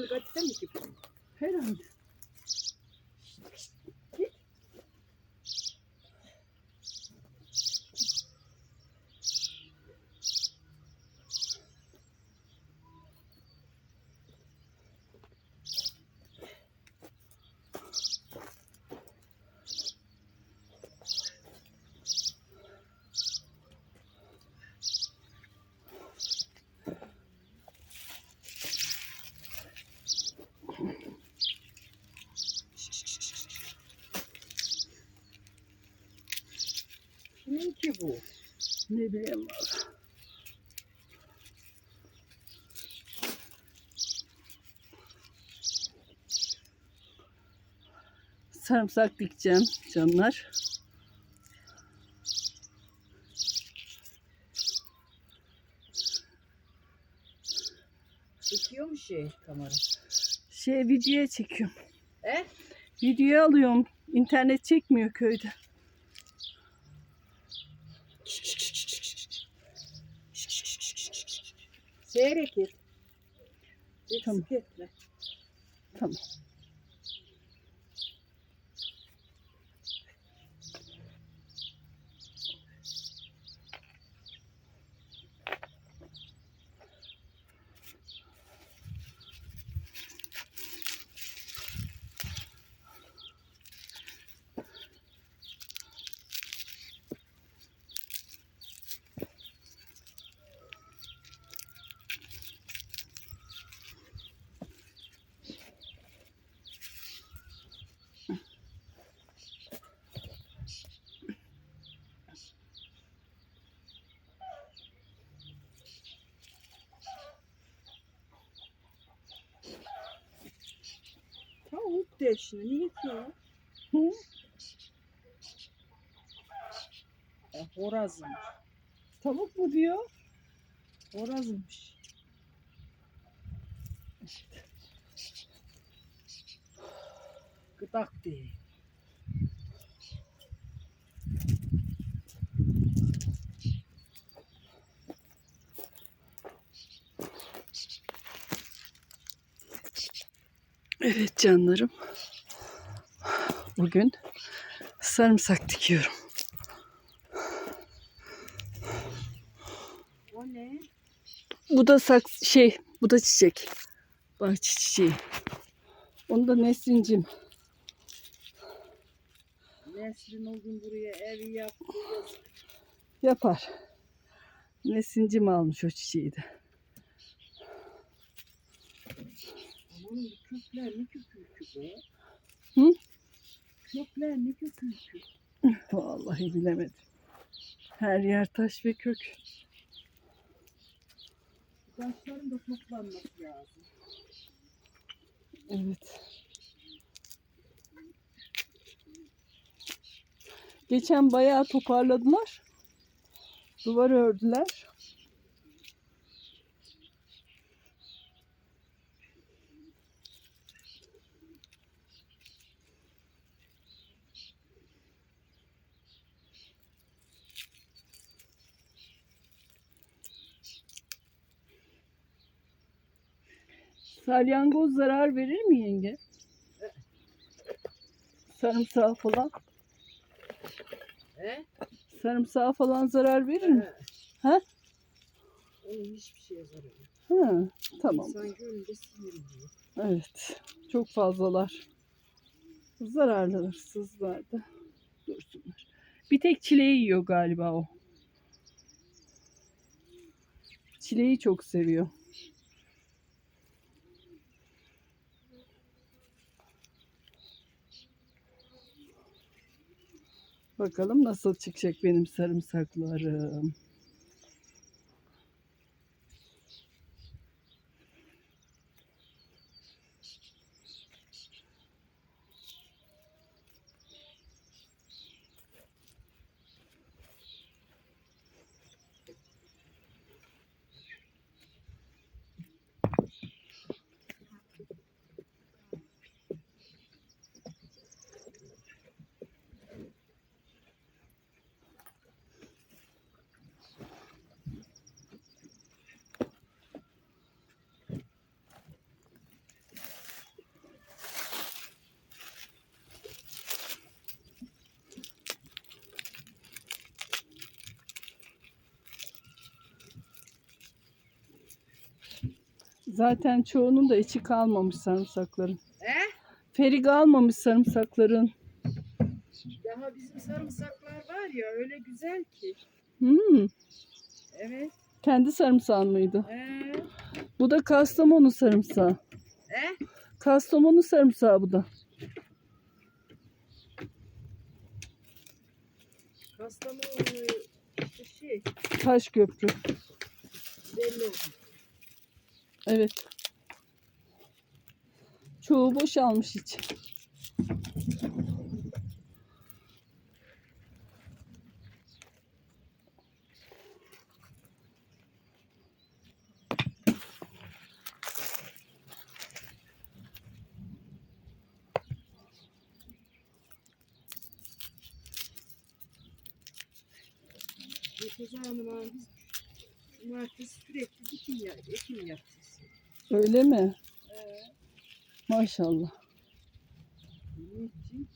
పిల్లలకి వస్తే మీకు bu? Ne bileyim valla. Sarımsak dikeceğim canlar. Çekiyor mu şey kamera? Şey videoya çekiyorum. E? Videoya alıyorum. İnternet çekmiyor köyde. Seyrek et. Tamam. Eksik etme. Tamam. Tavuk deşini niye o? Hı? E, horazmış. Tavuk mu diyor? Horazmış. Gıdak değil. Evet canlarım. Bugün sarımsak dikiyorum. O ne? Bu da sak şey, bu da çiçek. Bahçe çiçeği. Onu da Nesrin'cim Nesrin o gün buraya evi yaptı. yapar. Nesrin'cim almış o çiçeği de. Kökler ne be? Hı? Kökler ne köküykü? Vallahi bilemedim. Her yer taş ve kök. Taşların da toplanması lazım. Evet. Geçen bayağı toparladılar. Duvar ördüler. Salyangoz zarar verir mi yenge? Sarımsağı falan. He? Sarımsağı falan zarar verir mi? Ha? Onun hiçbir şeye zarar yok. Ha, tamam. İnsan görünce sinirleniyor. Evet. Çok fazlalar. Zararlı hırsızlar da dursunlar. Bir tek çileği yiyor galiba o. Çileği çok seviyor. Bakalım nasıl çıkacak benim sarımsaklarım. Zaten çoğunun da içi kalmamış sarımsakların. He? Feri kalmamış sarımsakların. Daha bizim sarımsaklar var ya öyle güzel ki. Hmm, Evet. kendi sarımsağın mıydı? He. Bu da Kastamonu sarımsağı. He? Kastamonu sarımsağı bu da. Kastamonu şey Taş köprü. belli oldu. Evet. Çoğu boşalmış hiç. Nefes Hanım'a biz cumartesi sürekli dikim ya, ekim yapacağız. Öyle mi? Ee, Maşallah. Niçin?